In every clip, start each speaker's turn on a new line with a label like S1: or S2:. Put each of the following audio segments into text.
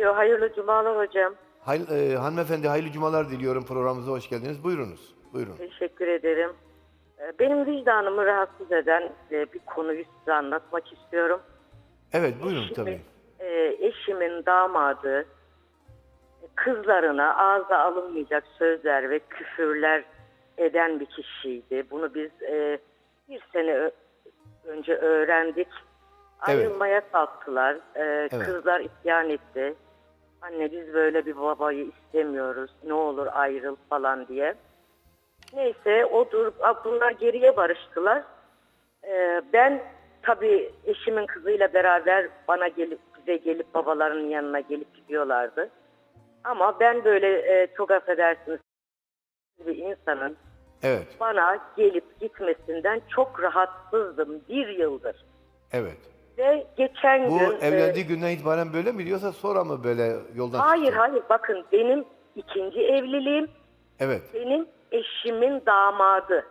S1: Alo, hayırlı cumalar hocam.
S2: Hayır, e, hanımefendi hayırlı cumalar diliyorum programımıza hoş geldiniz. Buyurunuz. Buyurun.
S1: Teşekkür ederim. Ee, Benim vicdanımı rahatsız eden e, bir konuyu size anlatmak istiyorum.
S2: Evet buyurun tabii.
S1: e, eşimin damadı e, kızlarına ağza alınmayacak sözler ve küfürler eden bir kişiydi. Bunu biz e, bir sene ö- önce öğrendik. Ayrılmaya kalktılar. E, Kızlar isyan etti. Anne biz böyle bir babayı istemiyoruz. Ne olur ayrıl falan diye. Neyse odur bunlar geriye barıştılar. Ee, ben tabii eşimin kızıyla beraber bana gelip bize gelip babalarının yanına gelip gidiyorlardı. Ama ben böyle e, çok affedersiniz bir insanın
S2: Evet.
S1: bana gelip gitmesinden çok rahatsızdım bir yıldır.
S2: Evet.
S1: Ve geçen
S2: Bu
S1: gün... e,
S2: evlendiği günden itibaren böyle mi diyorsa sonra mı böyle yoldan
S1: hayır
S2: çıktı?
S1: hayır bakın benim ikinci evliliğim
S2: Evet.
S1: benim eşimin damadı.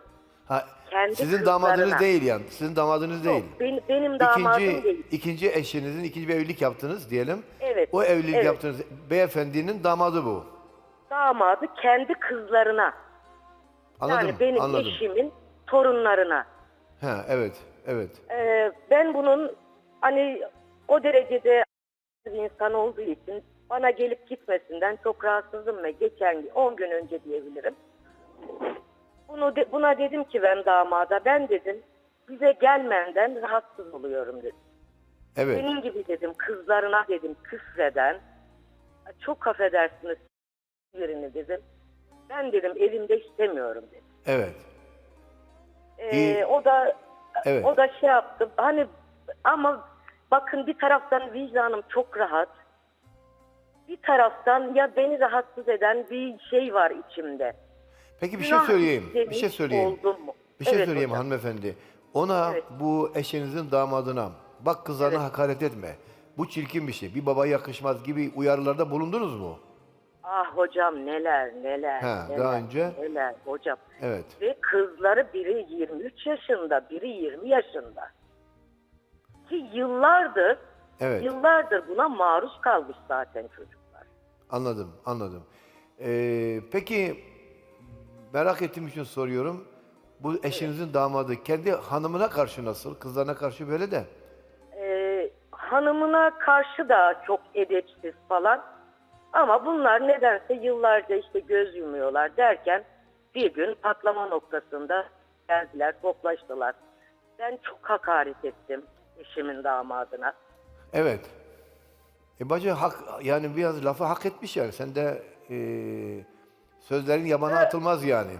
S2: Ha,
S1: Kendi
S2: sizin damadınız
S1: kızlarına.
S2: değil yani. Sizin damadınız değil.
S1: Benim, benim damadım
S2: İkinci,
S1: değil.
S2: ikinci eşinizin ikinci bir evlilik yaptınız diyelim.
S1: Evet,
S2: O evlilik
S1: evet.
S2: yaptığınız beyefendinin damadı bu.
S1: Damadı kendi kızlarına.
S2: Anladım.
S1: yani benim
S2: anladım.
S1: eşimin torunlarına.
S2: Ha, evet. Evet.
S1: Ee, ben bunun hani o derecede bir insan olduğu için bana gelip gitmesinden çok rahatsızım ve geçen gün 10 gün önce diyebilirim. Bunu de- buna dedim ki ben damada ben dedim bize gelmenden rahatsız oluyorum dedim.
S2: Evet.
S1: Senin gibi dedim kızlarına dedim küfreden çok affedersiniz birini dedim. Ben dedim evimde istemiyorum dedim.
S2: Evet.
S1: Ee,
S2: İyi.
S1: o da
S2: Evet.
S1: o da şey yaptı. Hani ama bakın bir taraftan vicdanım çok rahat. Bir taraftan ya beni rahatsız eden bir şey var içimde.
S2: Peki bir şey
S1: Günah
S2: söyleyeyim. Bir şey söyleyeyim.
S1: oldum mu?
S2: Bir şey
S1: Evet
S2: söyleyeyim
S1: hocam.
S2: hanımefendi. Ona
S1: Evet.
S2: bu eşinizin damadına bak kızlarına hakaret etme. Bu çirkin bir şey. Bir baba yakışmaz gibi uyarılarda bulundunuz mu?
S1: Ah hocam neler neler.
S2: Ha,
S1: neler,
S2: daha önce?
S1: Neler hocam.
S2: Evet.
S1: Ve kızları biri 23 yaşında, biri 20 yaşında. Yıllardır,
S2: Evet.
S1: yıllardır buna maruz kalmış zaten çocuklar.
S2: Anladım, anladım. Ee, peki merak ettiğim için soruyorum. Bu eşinizin damadı kendi hanımına karşı nasıl? Kızlarına karşı böyle de.
S1: Ee, hanımına karşı da çok edepsiz falan. Ama bunlar nedense yıllarca işte göz yumuyorlar derken bir gün patlama noktasında geldiler, toplaştılar. Ben çok hakaret ettim eşimin damadına.
S2: Evet. E bacı hak yani biraz lafı hak etmiş yani. Sen de e, sözlerin yabana atılmaz yani.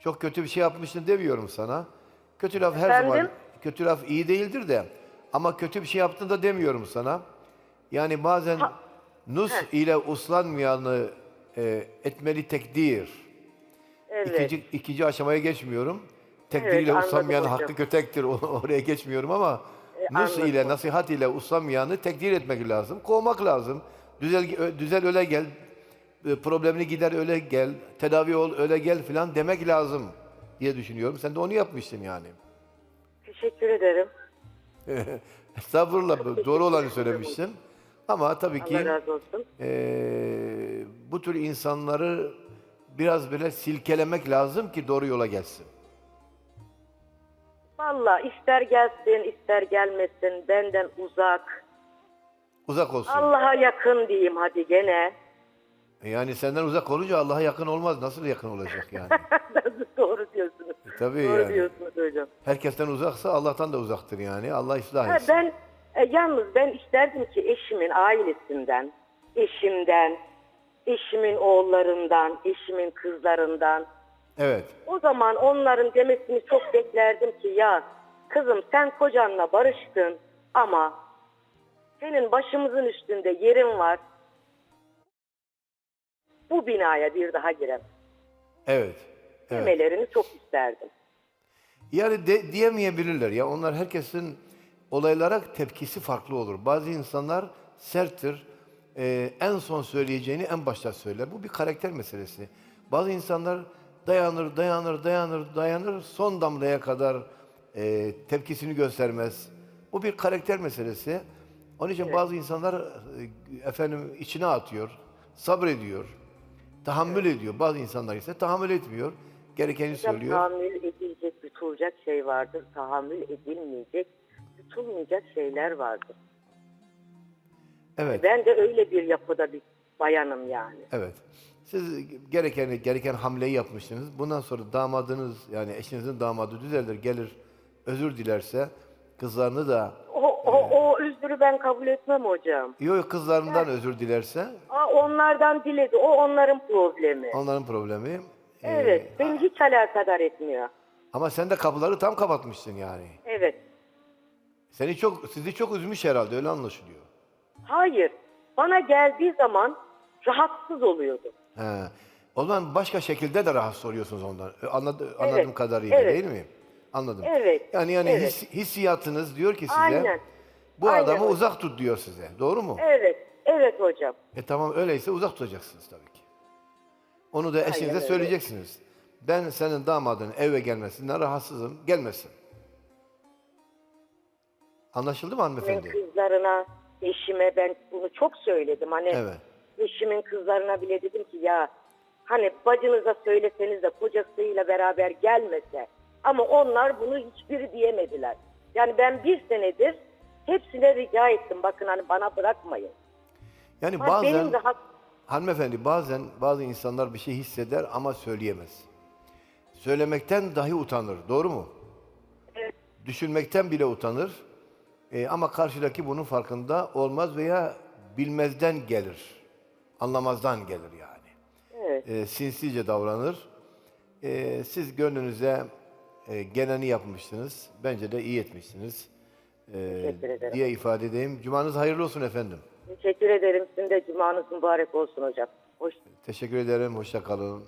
S2: Çok kötü bir şey yapmışsın demiyorum sana. Kötü laf her zaman
S1: Efendim?
S2: kötü laf iyi değildir de ama kötü bir şey yaptın da demiyorum sana. Yani bazen nus ile uslanmayanı e, etmeli tekdir.
S1: Evet.
S2: İkinci, ikinci aşamaya geçmiyorum. Tekdir
S1: Evet,
S2: uslanmayan hakkı kötektir. Oraya geçmiyorum ama nus
S1: anladım.
S2: ile, nasihat ile uslanmayanı tekdir etmek lazım. Kovmak lazım. Düzel, ö- düzel öyle gel. e, Problemini gider öyle gel. Tedavi ol öyle gel filan demek lazım diye düşünüyorum. Sen de onu yapmışsın yani.
S1: Teşekkür ederim.
S2: Bu doğru olanı söylemişsin. Ama tabii ki eee, bu tür insanları biraz böyle silkelemek lazım ki doğru yola gelsin.
S1: Valla ister gelsin ister gelmesin benden uzak.
S2: Uzak olsun.
S1: Allah'a yakın diyeyim hadi gene.
S2: Yani senden uzak olunca Allah'a yakın olmaz. Nasıl yakın olacak yani?
S1: Doğru diyorsunuz.
S2: tabii
S1: Doğru
S2: yani.
S1: diyorsunuz hocam.
S2: Herkesten uzaksa Allah'tan da uzaktır yani. Allah ıslah
S1: Ha,
S2: etsin.
S1: ben e, yalnız ben isterdim ki eşimin ailesinden, eşimden, eşimin oğullarından, eşimin kızlarından
S2: Evet.
S1: o zaman onların demesini çok beklerdim ki ya kızım sen kocanla barıştın ama senin başımızın üstünde yerin var. Bu binaya bir daha girem.
S2: Evet. Evet.
S1: Demelerini çok isterdim.
S2: Yani de, diyemeyebilirler ya. Onlar herkesin olaylara tepkisi farklı olur. Bazı insanlar serttir. Ee, en son söyleyeceğini en başta söyler. Bu bir karakter meselesi. Bazı insanlar dayanır, dayanır, dayanır, dayanır. Son damlaya kadar e, tepkisini göstermez. Bu bir karakter meselesi. Onun için bazı insanlar e, efendim içine atıyor, sabrediyor, tahammül ediyor. Bazı insanlar ise tahammül etmiyor. Gerekeni
S1: Hocam,
S2: söylüyor.
S1: tahammül edilecek, yutulacak şey vardır. Tahammül edilmeyecek, yutulmayacak şeyler vardır.
S2: Evet.
S1: Ben de öyle bir yapıda bir bayanım yani.
S2: Evet. Siz gereken gereken hamleyi yapmışsınız. Bundan sonra damadınız yani eşinizin damadı düzelir, gelir, özür dilerse kızlarını da
S1: O, o, o özrü ben kabul etmem hocam.
S2: yok kızlarından özür dilerse
S1: Aa, onlardan diledi. O onların problemi.
S2: onların problemi. Ee,
S1: Evet. Beni hiç alakadar etmiyor.
S2: ama sen de kapıları tam kapatmışsın yani.
S1: Evet.
S2: Seni çok sizi çok üzmüş herhalde öyle anlaşılıyor.
S1: Hayır. Bana geldiği zaman rahatsız oluyordum.
S2: He. O zaman başka şekilde de rahatsız oluyorsunuz ondan. Anladı, anladığım kadarıyla
S1: evet.
S2: değil mi? Anladım.
S1: Evet,
S2: Yani yani
S1: evet.
S2: his- hissiyatınız diyor ki size
S1: Aynen.
S2: bu
S1: Aynen
S2: adamı
S1: hocam.
S2: uzak tut diyor size. Doğru mu?
S1: Evet. Evet hocam.
S2: E tamam öyleyse uzak tutacaksınız tabii ki. Onu da eşinize
S1: öyle.
S2: söyleyeceksiniz. Ben senin damadın eve gelmesinden rahatsızım. Gelmesin. Anlaşıldı mı
S1: Ben
S2: hanımefendi?
S1: kızlarına, eşime ben bunu çok söyledim. Hani
S2: Evet.
S1: Eşimin kızlarına bile dedim ki ya hani bacınıza söyleseniz de kocasıyla beraber gelmese. Ama onlar bunu hiçbiri diyemediler. Yani ben bir senedir hepsine rica ettim. Bakın hani bana bırakmayın.
S2: Yani
S1: Ama
S2: bazen
S1: benim rahat
S2: hanımefendi bazen bazı insanlar bir şey hisseder ama söyleyemez. Söylemekten dahi utanır. Doğru mu?
S1: Evet.
S2: Düşünmekten bile utanır. E, ama karşıdaki bunun farkında olmaz veya bilmezden gelir. Anlamazdan gelir yani.
S1: Evet.
S2: e, sinsice davranır. E, siz gönlünüze e, geleni yapmışsınız. Bence de iyi etmişsiniz. E,
S1: Teşekkür ederim.
S2: diye ifade edeyim. Cumanız hayırlı olsun efendim.
S1: Teşekkür ederim. Sizin de cumanız mübarek olsun hocam. Hoş
S2: Teşekkür ederim. Hoşça kalın.